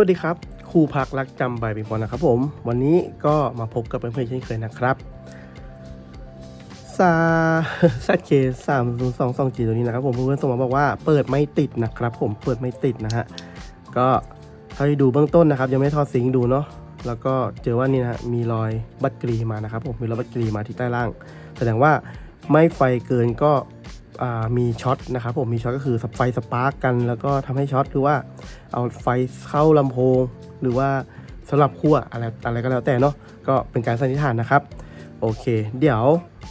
วัสดีครับครูพักรักจำใบปิงปองนะครับผม วันนี้ก็มาพบกับเพื่อนๆเช่นเคยนะครับซาซาเคสามศูนย์สองสองจีตัวนี้นะครับผมเพื่อนๆส่งมาบอกว่าเปิดไม่ติดนะครับ ผมเปิดไม่ติดนะฮะก็เท่าที่ดูเบื้องต้นนะครับ ยังไม่ทอดซิงดูเนาะแล้วก็เจอว่านี่นะมีรอยบัตรกรีมานะครับผมมีรอยบัตรกรีมาที่ใต้ล่าง แสดงว่าไม่ไฟเกินก็ มีช็อตนะครับผมมีช็อตก็คือไฟสปาร์กกัน แล้วก็ทำให้ช็อตหรือว่าเอาไฟเข้าลำโพง หรือว่าสลับขั้วอะไรอะไรก็แล้วแต่เนาะก็เป็นการสันนิษฐานนะครับ โอเค เดี๋ยว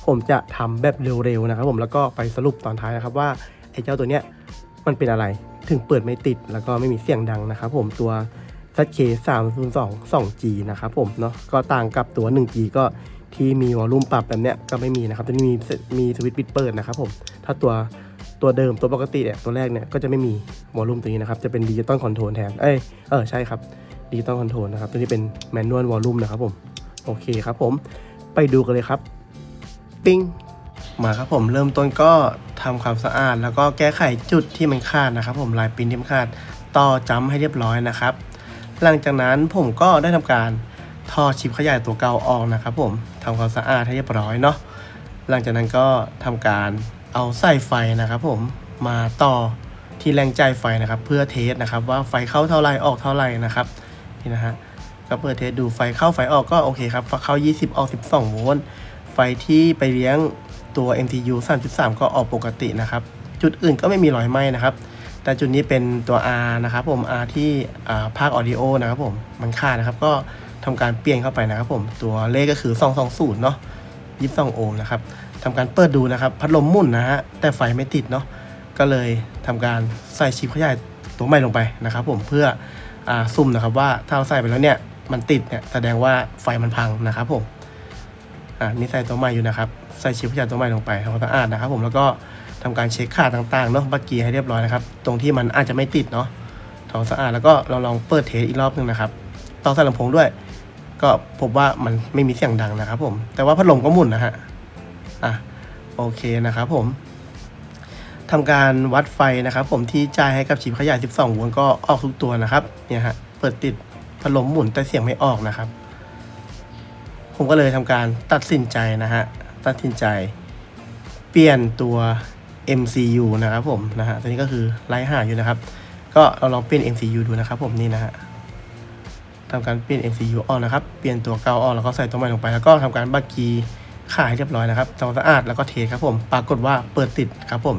ผมจะทำแบบเร็วๆนะครับ ผมแล้วก็ไปสรุปตอนท้ายนะครับว่าไอ้เจ้าตัวเนี้ยมันเป็นอะไรถึงเปิดไม่ติดแล้วก็ไม่มีเสียงดังนะครับ ผมตัว ZK 3 0 2 2G นะครับผมเนาะก็ต่างกับตัว 1G ก็ที่มีวอลลุ่มปรับแบบเนี้ยก็ไม่มีนะครับตัวนี้มีมีสวิตช์ปิดเปิดนะครับผม ถ้าตัวตัวเดิมตัวปกติเนี่ยตัวแรกเนี่ยก็จะไม่มีวอลลุ่มตัวนี้นะครับ จะเป็นดิจิตอลคอนโทรลแทน เอ้ย เออใช่ครับดิจิตอลคอนโทรลนะครับ ตัวนี้เป็นแมนนวลวอลลุ่มนะครับผม โอเคครับผม ไปดูกันเลยครับ ปิ้ง มาครับผมเริ่มต้นก็ทำความสะอาด แล้วก็แก้ไขจุดที่มันขาดนะครับ ผมลายปิ้นที่มันขาด ต่อจ้ำให้เรียบร้อยนะครับ หลังจากนั้นผมก็ได้ทำการทอชิปขยายตัวเก่าออกนะครับ ผมทำความสะอาดให้เรียบร้อยเนาะ หลังจากนั้นก็ทำการ เอาใส่ไฟนะครับผมมาต่อที่แรงจ่ายไฟนะครับ เพื่อเทสนะครับว่าไฟเข้าเท่าไหร่ออกเท่าไหร่นะครับนี่นะฮะก็เปิดเทสดูไฟเข้าไฟออกก็โอเคครับเข้า 20 ออก 12 โวลต์ไฟที่ไปเลี้ยงตัว MTU 3.3 ก็ออกปกตินะครับ จุดอื่นก็ไม่มีรอยไหม้นะครับ แต่จุดนี้เป็นตัว R นะครับผม R ที่ภาคออดิโอนะครับผมมันค่าดนะครับก็ทำการเปลี่ยนเข้าไปนะครับผมตัวเลขก็คือ 220 เนาะ 22โอห์มนะครับทำการเปิดดูนะครับ พัดลมมุ่นนะฮะแต่ไฟไม่ติดเนาะก็เลยทำการใส่ชิปขยายตัวใหม่ลงไปนะครับ ผมเพื่ออซุ่มนะครับว่าถ้าเราใส่ไปแล้วเนี่ยมันติดเนี่ยแสดงว่าไฟมันพังนะครับผมอ่านี่ใส่ตัวใหม่อยู่นะครับใส่ชิปขยายตัวใหม่ลงไปทำความสะอาดนะครับ ผมแล้วก็ทำการเช็คขาดต่างๆเนาะบักกี้ให้เรียบร้อยนะครับ ตรงที่มันอาจจะไม่ติดเนาะทำความสะอาดแล้วก็เราลองเปิดเทสอีกรอบหนึงนะครับต่อใส่ลำโพงด้วย ก็พบว่ามันไม่มีเสียงดังนะครับผม แต่ว่าพัดลมก็หมุนนะฮะ อะ โอเคนะครับผมทำการวัดไฟนะครับ ผมที่จ่ายให้กับชิปขยาย 12โวลต์ก็ออกทุกตัวนะครับ เนี่ยฮะ เปิดติดพัดลมหมุนแต่เสียงไม่ออกนะครับ ผมก็เลยทำการตัดสินใจนะฮะ ตัดสินใจ เปลี่ยนตัว MCU นะครับผมนะฮะ ตัวนี้ก็คือไล่หาอยู่นะครับ ก็เราลองเปลี่ยน MCU ดูนะครับผมนี่นะฮะ ทำการเปลี่ยน MCU ออกนะครับ เปลี่ยนตัวเก่าออกแล้วก็ใส่ตัวใหม่ลงไป แล้วก็ทำการบักกีขายเรียบร้อยนะครับทำความสะอาดแล้วก็เทครับผม ปรากฏว่าเปิดติดครับผม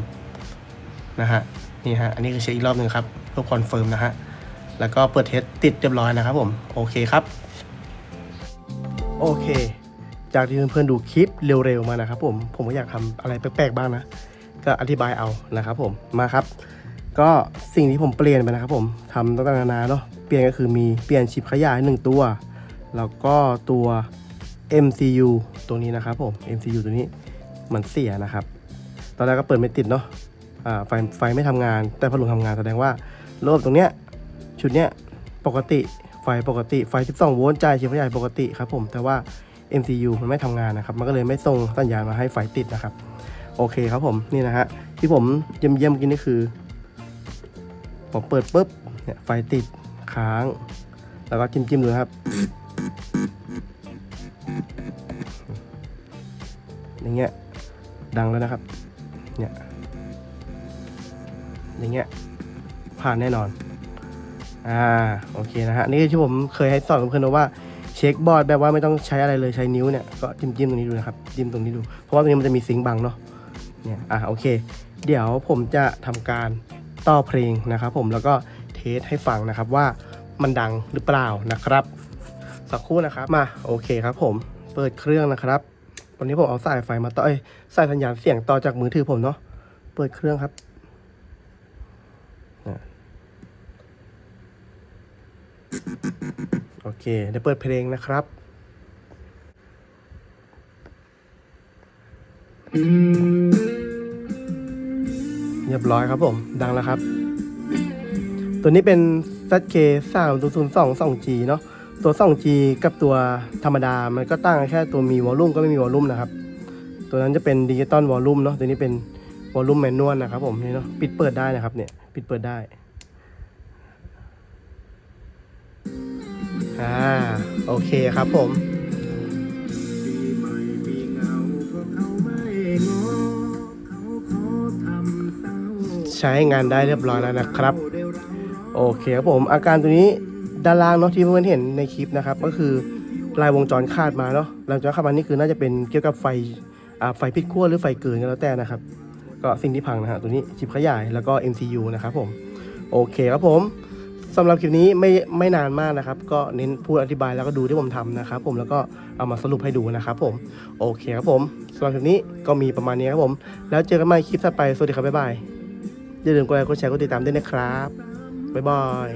นะฮะ นี่ฮะ อันนี้คือเช็คอีกรอบหนึ่งครับเพื่อคอนเฟิร์มนะฮะ แล้วก็เปิดเทสติดเรียบร้อยนะครับผม โอเคครับ โอเค จากที่เพื่อนๆดูคลิปเร็วๆมานะครับผม ผมก็อยากทำอะไรแปลกๆบ้างนะ ก็อธิบายเอานะครับผม มาครับ ก็สิ่งที่ผมเปลี่ยนไปนะครับผมทำต่างๆนานาเนาะ เปลี่ยนก็คือมีเปลี่ยนชิปขยายหนึ่งตัว แล้วก็ตัว MCU ตัวนี้นะครับผม MCU ตัวนี้มันเสียนะครับ ตอนแรกก็เปิดไม่ติดเนาะอ่าไฟไฟไม่ทำงาน แต่พัดลมทำงานแสดงว่าระบบตรงเนี้ยชุดเนี้ยปกติไฟปกติไฟ 12 โวลต์จ่ายชิปขยายปกติครับผมแต่ว่า MCU มันไม่ทำงานนะครับ มันก็เลยไม่ส่งสัญญาณมาให้ไฟติดนะครับ โอเคครับผมนี่นะฮะที่ผมเยี่ยมเยี่ยมๆกี้นี่คือผมเปิดปุ๊บเนี่ยไฟติด ค้าง แล้วก็จิ้มจิ้มๆดูครับ อย่างเงี้ย ดังแล้วนะครับ เนี่ย อย่างเงี้ย ผ่านแน่นอน อ่า โอเคนะฮะ นี่คือที่ผมเคยให้สอนเพื่อนๆนะว่าเช็คบอร์ดแบบว่าไม่ต้องใช้อะไรเลยใช้นิ้วเนี่ย ก็จิ้มจิ้มๆตรงนี้ดูนะครับ จิ้มตรงนี้ดู เพราะว่าตรงนี้มันจะมีซิงค์บังเนาะ เนี่ย อะโอเค เดี๋ยวผมจะทำการต่อเพลงนะครับผมแล้วก็ สให้ฟังนะครับว่ามันดังหรือเปล่านะครับ สักครู่นะครับมาโอเคครับ ผมเปิดเครื่องนะครับวันนี้ผมเอาสายไฟมาต่อเอ้ยสายสัญญาณเสียงต่อจากมือถือผมเนาะเปิดเครื่องครับโอเคเดี๋ยวเปิดเพลงนะครับเรียบร้อยครับผม ดังแล้วครับ ตัวนี้เป็น ZK 3 0 2 2G เนาะตัว 2G กับตัวธรรมดา มันก็ตั้งแค่ตัวมีวอลลุ่มก็ไม่มีวอลลุ่มนะครับ ตัวนั้นจะเป็นดิจิตอลวอลลุ่มเนาะตัวนี้เป็นวอลลุ่มแมนนวลนะครับผมนี่เนาะปิดเปิดได้นะครับเนี่ยปิดเปิดได้อ่าโอเคครับผมใช้งานได้เรียบร้อยแล้วนะครับ โอเคครับผมอาการตัวนี้ด้านล่างเนาะที่เพื่อนๆเห็นในคลิปนะครับ ก็คือลายวงจรคาดมาเนาะลายวงจรคาดมานี่คือน่าจะเป็นเกี่ยวกับไฟไฟพิษขั้วหรือไฟเกินก็แล้วแต่นะครับ ก็สิ่งที่พังนะฮะตัวนี้ชิปขยายแล้วก็ MCU นะครับผมโอเคครับผมสำหรับคลิปนี้ไม่ไม่นานมากนะครับ ก็เน้นพูดอธิบายแล้วก็ดูที่ผมทำนะครับ ผมแล้วก็เอามาสรุปให้ดูนะครับ ผมโอเคครับผมสำหรับคลิปนี้ก็มีประมาณนี้ครับผม แล้วเจอกันใหม่คลิปถัดไปสวัสดีครับบ๊ายบายอย่าลืมกดไลค์กดแชร์กดติดตามด้วยนะครับ บ๊ายบาย